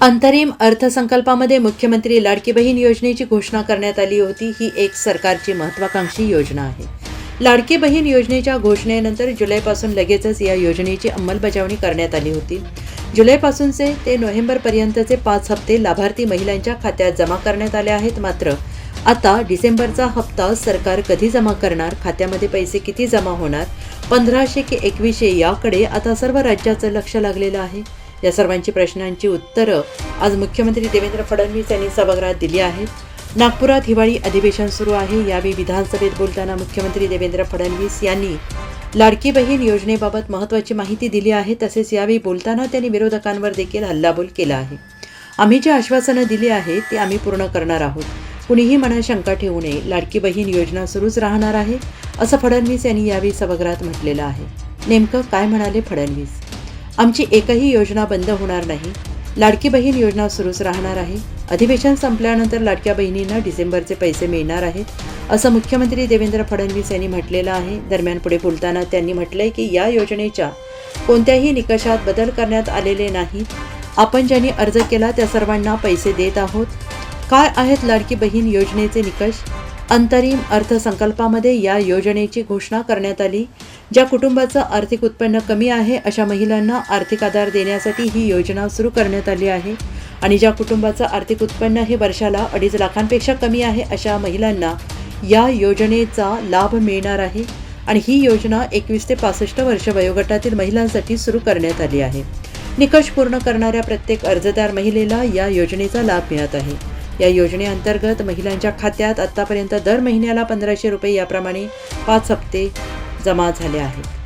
अंतरिम अर्थसंकल्पामध्ये मुख्यमंत्री लाडकी बहीण योजनेची घोषणा करण्यात आली होती. ही एक सरकारची महत्वाकांक्षी योजना आहे. लाडकी बहीण योजनेच्या घोषणेनंतर जुलैपासून लगेचच या योजनेची अंमलबजावणी करण्यात आली होती. जुलैपासूनचे ते नोव्हेंबरपर्यंतचे पाच हप्ते लाभार्थी महिलांच्या खात्यात जमा करण्यात आले आहेत. मात्र आता डिसेंबरचा हप्ता सरकार कधी जमा करणार? खात्यामध्ये पैसे किती जमा होणार? पंधराशे की एकवीसशे याकडे आता सर्व राज्याचं लक्ष लागलेलं आहे. या सर्वांची प्रश्नांची उत्तरं आज मुख्यमंत्री देवेंद्र फडणवीस यांनी सभागृहात दिली आहेत. नागपुरात हिवाळी अधिवेशन सुरू आहे. यावेळी विधानसभेत बोलताना मुख्यमंत्री देवेंद्र फडणवीस यांनी लाडकी बहीण योजनेबाबत महत्त्वाची माहिती दिली आहे. तसेच यावेळी बोलताना त्यांनी विरोधकांवर देखील हल्लाबोल केला आहे. आम्ही जी आश्वासनं दिली आहेत ते आम्ही पूर्ण करणार आहोत. कुणीही मनात शंका ठेवू नये. लाडकी बहीण योजना सुरूच राहणार आहे असं फडणवीस यांनी यावेळी सभागृहात म्हटलेलं आहे. नेमकं काय म्हणाले फडणवीस? आमची एकही योजना बंद होणार नाही. लाडकी बहीण योजना सुरूच राहणार आहे. अधिवेशन संपल्यानंतर लाडक्या बहिणींना डिसेंबरचे पैसे मिळणार आहेत असं मुख्यमंत्री देवेंद्र फडणवीस यांनी म्हटलेलं आहे. दरम्यान पुढे बोलताना त्यांनी म्हटलंय की या योजनेच्या कोणत्याही निकषात बदल करण्यात आलेले नाहीत आपण ज्यांनी अर्ज केला त्या सर्वांना पैसे देत आहोत. काय आहेत लाडकी बहीण योजनेचे निकष? अंतरिम अर्थसंकल्पामध्ये या योजनेची घोषणा करण्यात आली ज्या कुटुंबाचं आर्थिक उत्पन्न कमी आहे अशा महिलांना आर्थिक आधार देण्यासाठी ही योजना सुरू करण्यात आली आहे आणि ज्या कुटुंबाचं आर्थिक उत्पन्न हे वर्षाला अडीच लाखांपेक्षा कमी आहे अशा महिलांना या योजनेचा लाभ मिळणार आहे आणि ही योजना एकवीस ते पासष्ट वर्ष वयोगटातील महिलांसाठी सुरू करण्यात आली आहे. निकष पूर्ण करणाऱ्या प्रत्येक अर्जदार महिलेला या योजनेचा लाभ मिळत आहे. या योजनेअंतर्गत महिलांच्या खात्यात आत्तापर्यंत दर महिन्याला पंधराशे रुपये याप्रमाणे पाच हप्ते जमा झाले आहेत.